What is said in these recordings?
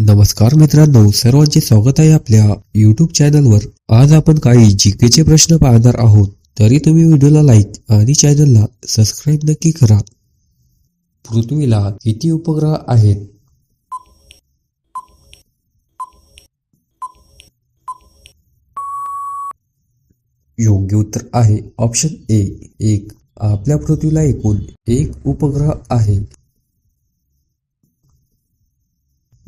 नमस्कार मित्रांनो सर्वांचे स्वागत आहे आपल्या युट्यूब चॅनलवर आज आपण काही जीकेचे प्रश्न पाहणार आहोत. तरी तुम्ही व्हिडिओला लाईक आणि चॅनलला सबस्क्राईब नक्की करा. पृथ्वीला किती उपग्रह आहेत? योग्य उत्तर आहे ऑप्शन ए एक. आपल्या पृथ्वीला एकूण एक उपग्रह आहे.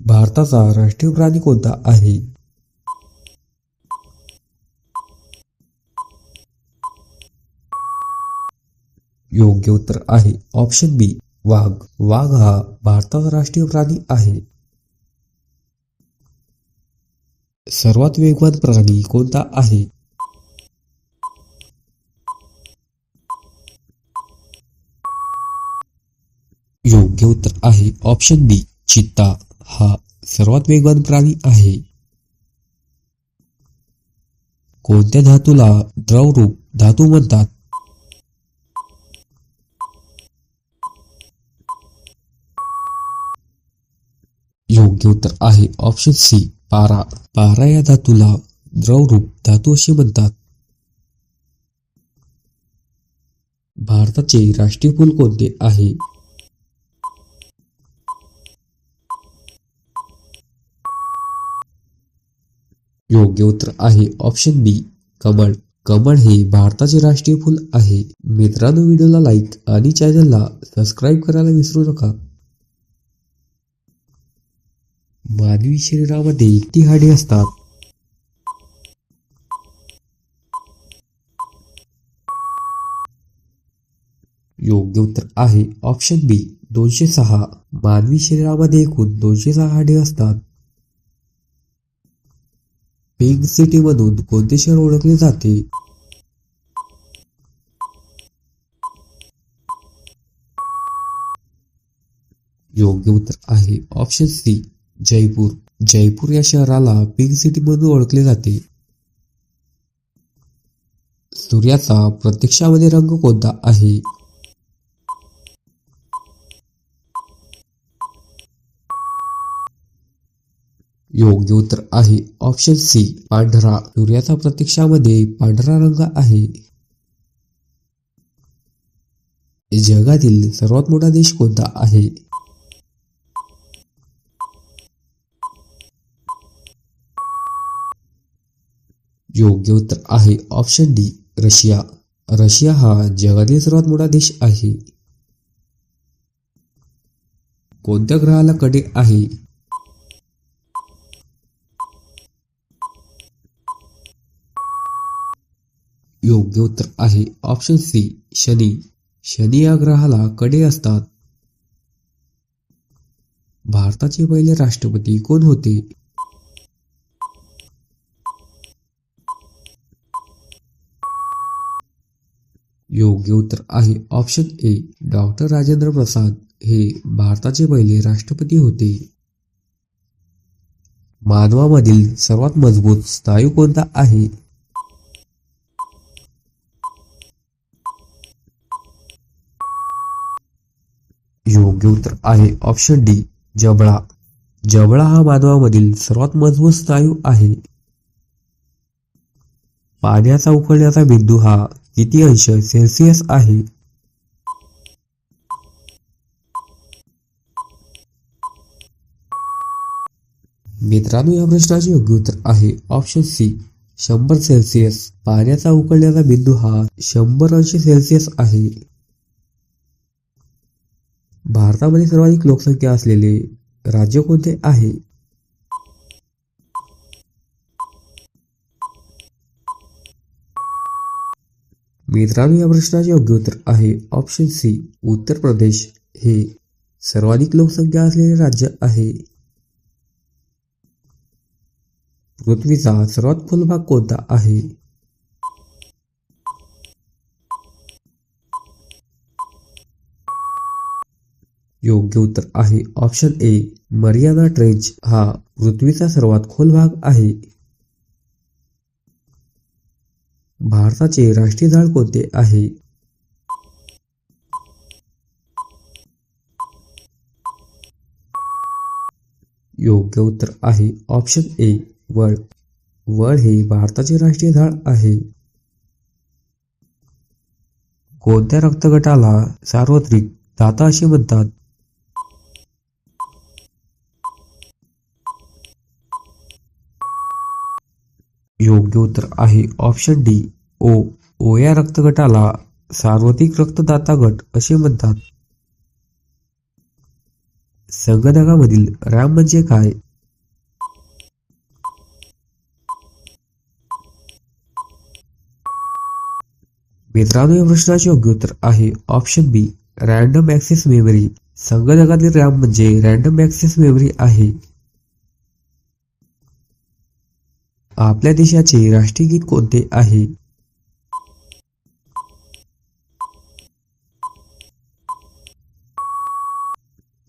भारताचा राष्ट्रीय प्राणी कोणता आहे? योग्य उत्तर आहे ऑप्शन बी वाघ. वाघ हा भारताचा राष्ट्रीय प्राणी आहे. सर्वात वेगवान प्राणी कोणता आहे? योग्य उत्तर आहे ऑप्शन बी चित्ता. हा सर्वात वेगवान प्राणी आहे. कोणत्या धातूला द्रवरूप धातू म्हणतात? योग्य उत्तर आहे ऑप्शन सी पारा. पारा या धातूला द्रवरूप धातू असे म्हणतात. भारताचे राष्ट्रीय फूल कोणते आहे? योग्य उत्तर आहे. ऑप्शन बी कमळ. कमळ हे भारताचे राष्ट्रीय फूल आहे. मित्रांनो व्हिडिओला लाईक आणि चॅनलला सबस्क्राईब करायला विसरू नका. मानवी शरीरामध्ये एकटी हाडे असतात. योग्य उत्तर आहे. ऑप्शन बी दोनशे सहा. मानवी शरीरामध्ये एकूण दोनशे सहा हाडे असतात. पिंक सिटी मधून कोणते शहर ओळखले जाते? योग्य उत्तर आहे ऑप्शन सी जयपूर. जयपूर या शहराला पिंक सिटी म्हणून ओळखले जाते. सूर्याचा प्रत्यक्षामध्ये रंग कोणता आहे? योग्य उत्तर आहे. ऑप्शन सी पांढरा. सूर्याचा प्रत्यक्षामध्ये पांढरा रंग आहे. जगातील सर्वात मोठा देश कोणता आहे? योग्य उत्तर आहे. Option D Russia. रशिया हा जगातील सर्वात मोठा देश आहे. कोणत्या ग्रहाला कडे आहे? योग्य उत्तर आहे. Option C Shani. शनी या ग्रहाला कडे असतात. भारताचे पहिले राष्ट्रपती कोण होते? योग्य उत्तर आहे. Option A doctor Rajendra Prasad. हे भारताचे पहिले राष्ट्रपती होते. मानवामधील सर्वात मजबूत स्नायू कोणता आहे? योग्य उत्तर आहे. Option D जबळा. जबळा हा मानवामधील सर्वात मजबूत स्नायू आहे. पाण्याचा उकळण्याचा बिंदू हा किती अंश सेल्सिअस आहे? मित्रांनो या प्रश्नाचे योग्य उत्तर आहे. ऑप्शन सी शंभर सेल्सिअस पाण्याचा उकळण्याचा बिंदू हा शंभर अंश सेल्सिअस आहे. भारतामध्ये सर्वाधिक लोकसंख्या असलेले राज्य कोणते आहे? मित्रांनो या प्रश्नाचे योग्य उत्तर आहे ऑप्शन सी उत्तर प्रदेश. हे सर्वाधिक लोकसंख्या असलेले राज्य आहे. पृथ्वीचा सर्वात खोल भाग कोणता आहे? योग्य उत्तर आहे. ऑप्शन ए मरियाना ट्रेंच हा पृथ्वीचा सर्वात खोल भाग आहे. भारताचे राष्ट्रीय झाड कोणते आहे? योग्य उत्तर आहे. ऑप्शन ए वळ वळ हे भारताचे राष्ट्रीय झाड आहे. कोणत्या रक्तगटाला सार्वत्रिक दाता असे म्हणतात? योग्य उत्तर आहे. ऑप्शन डी ओ ओ या रक्तगटाला सार्वत्रिक रक्तदाता गट असे म्हणतात. संगणकामधील रॅम म्हणजे काय? मित्रांनो या प्रश्नाचे योग्य उत्तर आहे. Option B random access memory संगणकातील RAM म्हणजे रॅन्डम ऍक्सेस मेमरी आहे. आपल्या देशाचे राष्ट्रीय गीत कोणते आहे?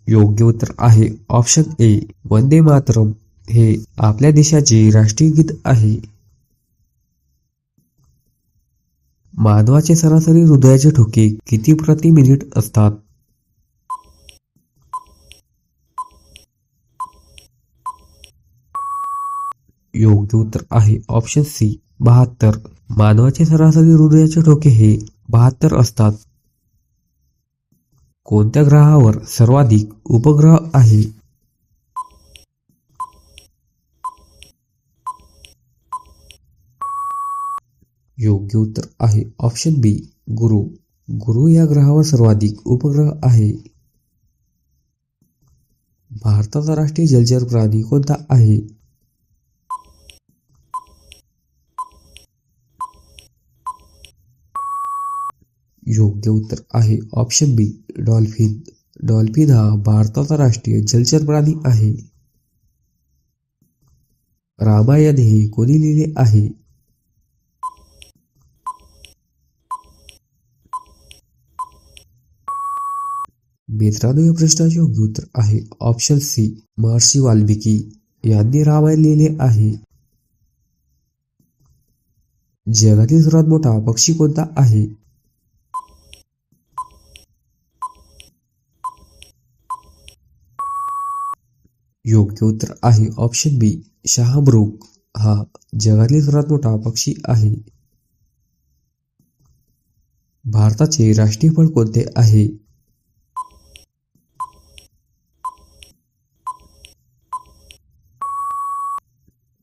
योग्य उत्तर आहे ऑप्शन ए वंदे मातरम. हे आपल्या देशाचे राष्ट्रीय गीत आहे. मानवाचे सरासरी हृदयाचे ठोके किती प्रति मिनिट असतात? योग्य उत्तर आहे. ऑप्शन सी बहात्तर. मानवाचे सरासरी हृदयाचे ठोके हे बहात्तर असतात. कोणत्या ग्रहावर सर्वाधिक उपग्रह आहे? योग्य उत्तर आहे. ऑप्शन बी गुरु. गुरु या ग्रहावर सर्वाधिक उपग्रह आहे. भारताचा राष्ट्रीय जलचर प्राणी कोणता आहे? योग्य उत्तर आहे. ऑप्शन बी डॉल्फिन डॉल्फिन हा भारताचा राष्ट्रीय जलचर प्राणी आहे. रामायण हे कोणी लिहिले आहे? मित्रांनो या प्रश्नाचे योग्य उत्तर आहे. ऑप्शन सी महर्षी वाल्मिकी यांनी रामायण लिहिले आहे. जगातील सर्वात मोठा पक्षी कोणता आहे? योग्य उत्तर आहे. ऑप्शन बी शहामृग हा जगातील सर्वात मोठा पक्षी आहे. भारताचे राष्ट्रीय फळ कोणते आहे?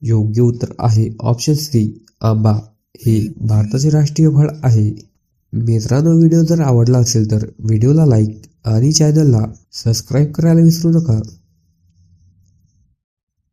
योग्य उत्तर आहे. ऑप्शन सी आंबा हे भारताचे राष्ट्रीय फळ आहे. मित्रांनो व्हिडिओ जर आवडला असेल तर व्हिडिओला लाईक आणि चॅनलला सबस्क्राईब करायला विसरू नका.